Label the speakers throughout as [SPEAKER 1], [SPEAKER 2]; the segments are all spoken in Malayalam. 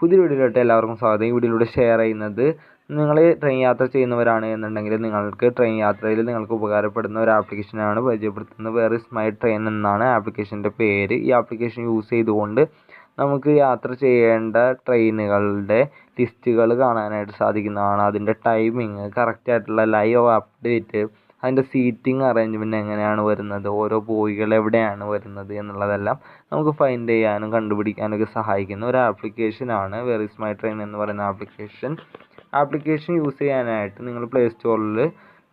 [SPEAKER 1] പുതിയ വീഡിയോയിലോട്ട് എല്ലാവർക്കും സ്വാഗതം. ഈ വീഡിയോയിലൂടെ ഷെയർ ചെയ്യുന്നത് നിങ്ങൾ ട്രെയിൻ യാത്ര ചെയ്യുന്നവരാണ് എന്നുണ്ടെങ്കിൽ നിങ്ങൾക്ക് ട്രെയിൻ യാത്രയിൽ നിങ്ങൾക്ക് ഉപകാരപ്പെടുന്ന ഒരു ആപ്ലിക്കേഷനാണ് പരിചയപ്പെടുത്തുന്നത്. വേർ ഇസ് മൈ ട്രെയിൻ എന്നാണ് ആപ്ലിക്കേഷന്റെ പേര്. ഈ ആപ്ലിക്കേഷൻ യൂസ് ചെയ്തുകൊണ്ട് നമുക്ക് യാത്ര ചെയ്യേണ്ട ട്രെയിനുകളുടെ ലിസ്റ്റുകൾ കാണാനായിട്ട് സാധിക്കുന്നതാണ്. അതിന്റെ ടൈമിങ് കറക്റ്റായിട്ടുള്ള ലൈവ് അപ്ഡേറ്റ് അതിന്റെ സീറ്റിംഗ് അറേഞ്ച്മെന്റ് എങ്ങനെയാണ് വരുന്നത്? ഓരോ ബോഗികൾ എവിടെയാണ് വരുന്നത് എന്നുള്ളതെല്ലാം നമുക്ക് ഫൈൻഡ് ചെയ്യാനും കണ്ടുപിടിക്കാനൊക്കെ സഹായിക്കുന്ന ഒരു ആപ്ലിക്കേഷനാണ് വെർ ഇസ് മൈ ട്രെയിൻ എന്ന് പറയുന്ന ആപ്ലിക്കേഷൻ ആപ്ലിക്കേഷൻ യൂസ് ചെയ്യാനായിട്ട് നിങ്ങൾ പ്ലേ സ്റ്റോറിൽ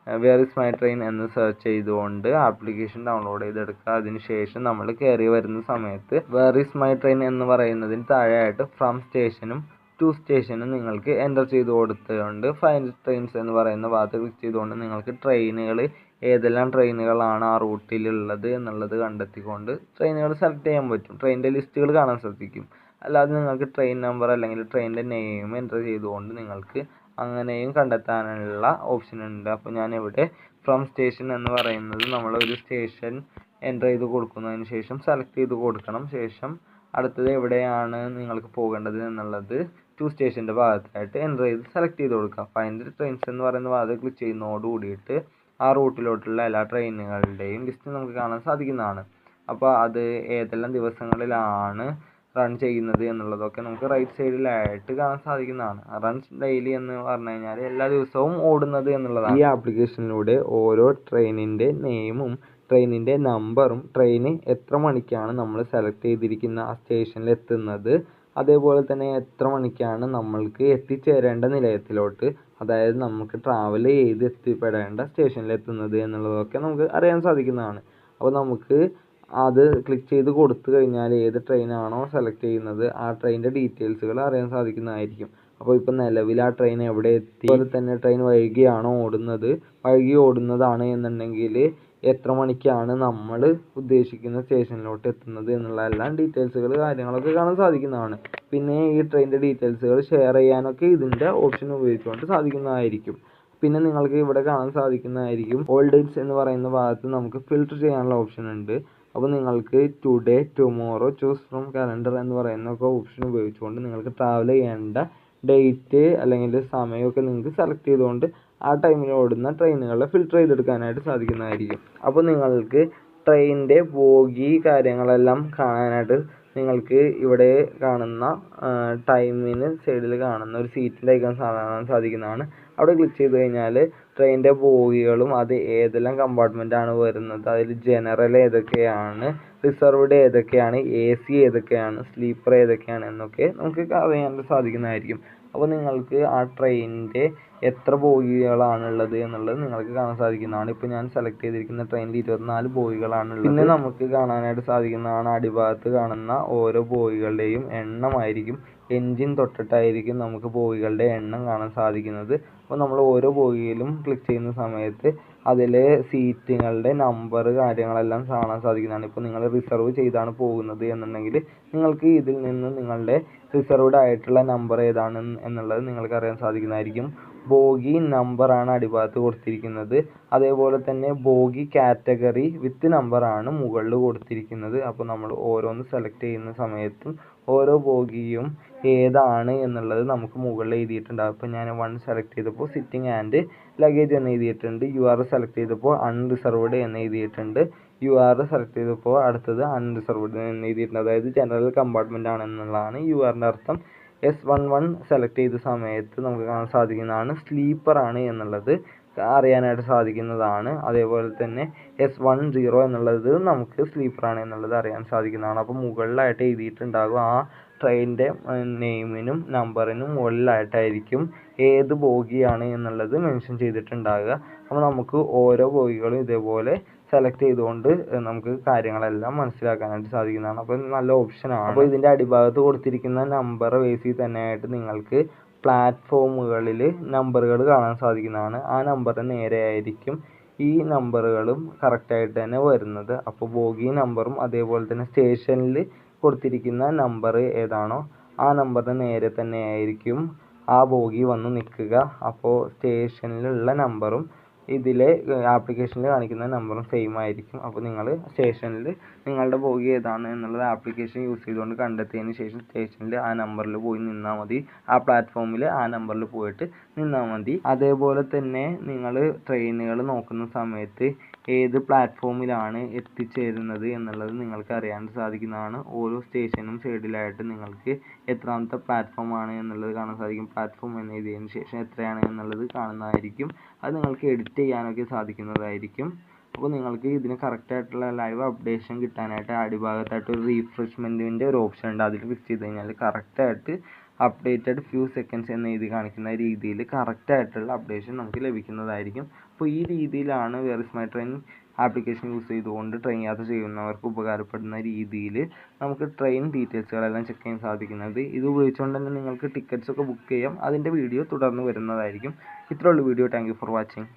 [SPEAKER 1] വെർ ഇസ് മൈ ട്രെയിൻ എന്ന് സെർച്ച് ചെയ്തുകൊണ്ട് ആപ്ലിക്കേഷൻ ഡൗൺലോഡ് ചെയ്തെടുക്കുക. അതിനുശേഷം നമ്മൾ കയറി വരുന്ന സമയത്ത് വെർ ഇസ് മൈ ട്രെയിൻ എന്ന് പറയുന്നതിന് താഴെയായിട്ട് ഫ്രം സ്റ്റേഷനും ടു സ്റ്റേഷന് നിങ്ങൾക്ക് എന്റർ ചെയ്ത് കൊടുത്തുകൊണ്ട് ഫൈൻഡ് ട്രെയിൻസ് എന്ന് പറയുന്ന ഭാഗത്ത് ക്ലിക്ക് ചെയ്തുകൊണ്ട് നിങ്ങൾക്ക് ട്രെയിനുകൾ ഏതെല്ലാം ട്രെയിനുകളാണ് ആ റൂട്ടിലുള്ളത് എന്നുള്ളത് കണ്ടെത്തിക്കൊണ്ട് ട്രെയിനുകൾ സെലക്ട് ചെയ്യാൻ പറ്റും. ട്രെയിനിന്റെ ലിസ്റ്റുകൾ കാണാൻ ശ്രദ്ധിക്കും. അല്ലാതെ നിങ്ങൾക്ക് ട്രെയിൻ നമ്പർ അല്ലെങ്കിൽ ട്രെയിനിന്റെ നെയിം എന്റർ ചെയ്തുകൊണ്ട് നിങ്ങൾക്ക് അങ്ങനെയും കണ്ടെത്താനുള്ള ഓപ്ഷൻ ഉണ്ട്. അപ്പോൾ ഞാനിവിടെ ഫ്രം സ്റ്റേഷൻ എന്ന് പറയുന്നത് നമ്മൾ ഒരു സ്റ്റേഷൻ എന്റർ ചെയ്ത് കൊടുക്കുന്നതിന് ശേഷം സെലക്ട് ചെയ്ത് കൊടുക്കണം. ശേഷം അടുത്തത് എവിടെയാണ് നിങ്ങൾക്ക് പോകേണ്ടത് എന്നുള്ളത് ടു സ്റ്റേഷന്റെ ഭാഗത്തായിട്ട് എന്റർ ചെയ്ത് സെലക്ട് ചെയ്ത് കൊടുക്കുക ഫൈൻഡ് ട്രെയിൻസ് എന്ന് പറയുന്ന ഭാഗത്ത് ക്ലിക്ക് ചെയ്യുന്നതോട് കൂടിയിട്ട് ആ റൂട്ടിലോട്ടുള്ള എല്ലാ ട്രെയിനുകളുടെയും ലിസ്റ്റ് നമുക്ക് കാണാൻ സാധിക്കുന്നതാണ്. അപ്പോൾ അത് ഏതെല്ലാം ദിവസങ്ങളിലാണ് റൺ ചെയ്യുന്നത് എന്നുള്ളതൊക്കെ നമുക്ക് റൈറ്റ് സൈഡിലായിട്ട് കാണാൻ സാധിക്കുന്നതാണ്. റൺസ് ഡെയിലി എന്ന് പറഞ്ഞു കഴിഞ്ഞാൽ എല്ലാ ദിവസവും ഓടുന്നത് എന്നുള്ളതാണ്. ഈ ആപ്ലിക്കേഷനിലൂടെ ഓരോ ട്രെയിനിന്റെ നെയിമും ട്രെയിനിന്റെ നമ്പറും ട്രെയിന് എത്ര മണിക്കാണ് നമ്മൾ സെലക്ട് ചെയ്തിരിക്കുന്ന ആ സ്റ്റേഷനിൽ എത്തുന്നത്? അതേപോലെ തന്നെ എത്ര മണിക്കാണ് നമ്മൾക്ക് എത്തിച്ചേരേണ്ട നിലയത്തിലോട്ട്? അതായത് നമുക്ക് ട്രാവൽ ചെയ്ത് എത്തിപ്പെടേണ്ട സ്റ്റേഷനിൽ എത്തുന്നത് എന്നുള്ളതൊക്കെ നമുക്ക് അറിയാൻ സാധിക്കുന്നതാണ്. അപ്പോൾ നമുക്ക് അത് ക്ലിക്ക് ചെയ്ത് കൊടുത്തു കഴിഞ്ഞാൽ ഏത് ട്രെയിനാണോ സെലക്ട് ചെയ്യുന്നത് ആ ട്രെയിനിന്റെ ഡീറ്റെയിൽസുകൾ അറിയാൻ സാധിക്കുന്നതായിരിക്കും. അപ്പോൾ ഇപ്പോൾ നിലവിൽ ആ ട്രെയിൻ എവിടെ എത്തി? അതുപോലെ തന്നെ ട്രെയിൻ വൈകിയാണോ ഓടുന്നത്? വൈകി ഓടുന്നതാണ് എന്നുണ്ടെങ്കിൽ എത്ര മണിക്കാണ് നമ്മൾ ഉദ്ദേശിക്കുന്ന സ്റ്റേഷനിലോട്ട് എത്തുന്നത് എന്നുള്ള എല്ലാ ഡീറ്റെയിൽസുകൾ കാര്യങ്ങളൊക്കെ കാണാൻ സാധിക്കുന്നതാണ്. പിന്നെ ഈ ട്രെയിനിന്റെ ഡീറ്റെയിൽസുകൾ ഷെയർ ചെയ്യാനൊക്കെ ഇതിന്റെ ഓപ്ഷൻ ഉപയോഗിച്ചുകൊണ്ട് സാധിക്കുന്നതായിരിക്കും. പിന്നെ നിങ്ങൾക്ക് ഇവിടെ കാണാൻ സാധിക്കുന്നതായിരിക്കും ഓൾ ഡേറ്റ്സ് എന്ന് പറയുന്ന ഭാഗത്ത് നമുക്ക് ഫിൽട്ടർ ചെയ്യാനുള്ള ഓപ്ഷൻ ഉണ്ട്. അപ്പോൾ നിങ്ങൾക്ക് today tomorrow choose from calendar എന്ന് പറയുന്ന ഒക്കെ ഓപ്ഷൻ ഉപയോഗിച്ചുകൊണ്ട് നിങ്ങൾക്ക് ട്രാവൽ ചെയ്യേണ്ട ഡേറ്റ് അല്ലെങ്കിൽ സമയമൊക്കെ നിങ്ങൾക്ക് സെലക്ട് ചെയ്തുകൊണ്ട് ആ ടൈമിൽ ഓടുന്ന ട്രെയിനുകളെ ഫിൽട്ടർ ചെയ്തെടുക്കാനായിട്ട് സാധിക്കുന്നതായിരിക്കും. അപ്പോൾ നിങ്ങൾക്ക് ട്രെയിനിന്റെ ബോഗി കാര്യങ്ങളെല്ലാം കാണാനായിട്ട് നിങ്ങൾക്ക് ഇവിടെ കാണുന്ന ടൈമിന് സൈഡിൽ കാണുന്ന ഒരു സീറ്റിന്റെ ഐക്കൺ കാണാൻ സാധിക്കുന്നതാണ്. അവിടെ ക്ലിക്ക് ചെയ്ത് കഴിഞ്ഞാൽ ട്രെയിനിന്റെ ബോഗികളും അത് ഏതെല്ലാം കമ്പാർട്ട്മെന്റാണ് വരുന്നത് അതിൽ ജനറൽ ഏതൊക്കെയാണ് റിസർവ്ഡ് ഏതൊക്കെയാണ് എ സി ഏതൊക്കെയാണ് സ്ലീപ്പർ ഏതൊക്കെയാണ് എന്നൊക്കെ നമുക്ക് അറിയാൻ സാധിക്കുന്നതായിരിക്കും. അപ്പോൾ നിങ്ങൾക്ക് ആ ട്രെയിനിന്റെ എത്ര ബോഗികളാണുള്ളത് എന്നുള്ളത് നിങ്ങൾക്ക് കാണാൻ സാധിക്കുന്നതാണ്. ഇപ്പോൾ ഞാൻ സെലക്ട് ചെയ്തിരിക്കുന്ന ട്രെയിനിൽ ഇരുപത്തിനാല് ബോഗികളാണുള്ളത്. പിന്നെ നമുക്ക് കാണാനായിട്ട് സാധിക്കുന്നതാണ് അടിഭാഗത്ത് കാണുന്ന ഓരോ ബോഗികളുടെയും എണ്ണമായിരിക്കും. എൻജിൻ തൊട്ടിട്ടായിരിക്കും നമുക്ക് ബോഗികളുടെ എണ്ണം കാണാൻ സാധിക്കുന്നത്. അപ്പോൾ നമ്മൾ ഓരോ ബോഗിയിലും ക്ലിക്ക് ചെയ്യുന്ന സമയത്ത് അതിലെ സീറ്റുകളുടെ നമ്പർ കാര്യങ്ങളെല്ലാം കാണാൻ സാധിക്കുന്നതാണ്. ഇപ്പോൾ നിങ്ങൾ റിസർവ് ചെയ്താണ് പോകുന്നത് എന്നുണ്ടെങ്കിൽ നിങ്ങൾക്ക് ഇതിൽ നിന്ന് നിങ്ങളുടെ റിസർവ്ഡ് ആയിട്ടുള്ള നമ്പർ ഏതാണ് എന്നുള്ളത് നിങ്ങൾക്ക് അറിയാൻ സാധിക്കുന്നതായിരിക്കും. ബോഗി ആണ് അടിഭാഗത്ത് കൊടുത്തിരിക്കുന്നത്. അതേപോലെ തന്നെ ബോഗി കാറ്റഗറി വിത്ത് ആണ് മുകളിൽ കൊടുത്തിരിക്കുന്നത്. അപ്പോൾ നമ്മൾ ഓരോന്ന് സെലക്ട് ചെയ്യുന്ന സമയത്തും ഓരോ ബോഗിയും ഏതാണ് എന്നുള്ളത് നമുക്ക് മുകളിൽ എഴുതിയിട്ടുണ്ടാകും അപ്പോൾ ഞാൻ വൺ സെലക്ട് ചെയ്തപ്പോൾ സിറ്റിംഗ് ആൻഡ് ലഗേജ് എന്ന് എഴുതിയിട്ടുണ്ട്. യു ആർ സെലക്ട് ചെയ്തപ്പോൾ അൺറിസർവ്ഡ് എന്ന് എഴുതിയിട്ടുണ്ട്. യു ആർ സെലക്ട് ചെയ്തപ്പോൾ അടുത്തത് അൺറിസർവ്ഡ് എന്ന് എഴുതിയിട്ടുണ്ട്. അതായത് ജനറൽ കമ്പാർട്ട്മെന്റ് ആണെന്നുള്ളതാണ്. യു ആറിന്റെ അർത്ഥം. എസ് വൺ വൺ സെലക്ട് ചെയ്ത സമയത്ത് നമുക്ക് കാണാൻ സാധിക്കുന്നതാണ് സ്ലീപ്പർ ആണ് എന്നുള്ളത്. അറിയാനായിട്ട് സാധിക്കുന്നതാണ്. അതേപോലെ തന്നെ എസ് വൺ സീറോ എന്നുള്ളത് നമുക്ക് സ്ലീപ്പറാണ് എന്നുള്ളത് അറിയാൻ സാധിക്കുന്നതാണ്. അപ്പോൾ മുകളിലായിട്ട് എഴുതിയിട്ടുണ്ടാകും ആ ട്രെയിനിന്റെ നെയിമിനും നമ്പറിനും മുകളിലായിട്ടായിരിക്കും ഏത് ബോഗിയാണ് എന്നുള്ളത് മെൻഷൻ ചെയ്തിട്ടുണ്ടാകുക. അപ്പോൾ നമുക്ക് ഓരോ ബോഗികളും ഇതേപോലെ സെലക്ട് ചെയ്തുകൊണ്ട് നമുക്ക് കാര്യങ്ങളെല്ലാം മനസ്സിലാക്കാനായിട്ട് സാധിക്കുന്നതാണ്. അപ്പോൾ നല്ല ഓപ്ഷനാണ് അപ്പോൾ ഇതിന്റെ അടിഭാഗത്ത് കൊടുത്തിരിക്കുന്ന നമ്പർ ബേസിൽ തന്നെയായിട്ട് നിങ്ങൾക്ക് പ്ലാറ്റ്ഫോമുകളിൽ നമ്പറുകൾ കാണാൻ സാധിക്കുന്നതാണ്. ആ നമ്പറിന് നേരെയായിരിക്കും ഈ നമ്പറുകളും കറക്റ്റായിട്ട് തന്നെ വരുന്നത്. അപ്പോൾ ബോഗി നമ്പറും അതേപോലെ തന്നെ സ്റ്റേഷനിൽ കൊടുത്തിരിക്കുന്ന നമ്പർ ഏതാണോ ആ നമ്പറിന് നേരെ തന്നെ ആയിരിക്കും ആ ബോഗി വന്ന് നിൽക്കുക. അപ്പോൾ സ്റ്റേഷനിലുള്ള നമ്പറും ഇതിൽ ആപ്ലിക്കേഷനിൽ കാണിക്കുന്ന നമ്പറും സെയിം ആയിരിക്കും. അപ്പോൾ നിങ്ങൾ സ്റ്റേഷനിൽ നിങ്ങളുടെ ബോഗി ഏതാണ് എന്നുള്ളത് ആപ്ലിക്കേഷൻ യൂസ് ചെയ്തുകൊണ്ട് കണ്ടെത്തിയതിന് ശേഷം സ്റ്റേഷനിൽ ആ നമ്പറിൽ പോയി നിന്നാൽ മതി. ആ പ്ലാറ്റ്ഫോമിൽ ആ നമ്പറിൽ പോയിട്ട് നിന്നാൽ മതി. അതേപോലെ തന്നെ നിങ്ങൾ ട്രെയിനുകൾ നോക്കുന്ന സമയത്ത് ഏത് പ്ലാറ്റ്ഫോമിലാണ് എത്തിച്ചേരുന്നത് എന്നുള്ളത് നിങ്ങൾക്ക് അറിയാൻ സാധിക്കുന്നതാണ്. ഓരോ സ്റ്റേഷനും സൈഡിലായിട്ട് നിങ്ങൾക്ക് എത്രാമത്തെ പ്ലാറ്റ്ഫോമാണ് എന്നുള്ളത് കാണാൻ സാധിക്കും. പ്ലാറ്റ്ഫോം എന്ന് എഴുതിയതിന് ശേഷം എത്രയാണ് എന്നുള്ളത് കാണുന്നതായിരിക്കും. അത് നിങ്ങൾക്ക് എഡിറ്റ് ചെയ്യാനൊക്കെ സാധിക്കുന്നതായിരിക്കും. അപ്പോൾ നിങ്ങൾക്ക് ഇതിന് കറക്റ്റായിട്ടുള്ള ലൈവ് അപ്ഡേഷൻ കിട്ടാനായിട്ട് അടിഭാഗത്തായിട്ട് ഒരു റീഫ്രഷ്മെന്റിന്റെ ഒരു ഓപ്ഷൻ ഉണ്ട്. അതിൽ ക്ലിക്ക് ചെയ്ത് കഴിഞ്ഞാൽ കറക്റ്റായിട്ട് അപ്ഡേറ്റഡ് ഫ്യൂ സെക്കൻഡ്സ് എന്ന് എഴുതി കാണിക്കുന്ന രീതിയിൽ കറക്റ്റായിട്ടുള്ള അപ്ഡേഷൻ നമുക്ക് ലഭിക്കുന്നതായിരിക്കും. അപ്പോൾ ഈ രീതിയിലാണ് where is my train application use ചെയ്തുകൊണ്ട് ട്രെയിൻ യാത്ര ചെയ്യുന്നവർക്ക് ഉപകാരപ്പെടുന്ന രീതിയിൽ നമുക്ക് ട്രെയിൻ ഡീറ്റെയിൽസുകളെല്ലാം ചെക്ക് ചെയ്യാൻ സാധിക്കുന്നത്. ഇത് ഉപയോഗിച്ചുകൊണ്ട് തന്നെ നിങ്ങൾക്ക് ടിക്കറ്റ്സ് ഒക്കെ ബുക്ക് ചെയ്യാം. അതിന്റെ വീഡിയോ തുടർന്ന് വരുന്നതായിരിക്കും. ഇത്രയുള്ള വീഡിയോ താങ്ക് ഫോർ വാച്ചിങ്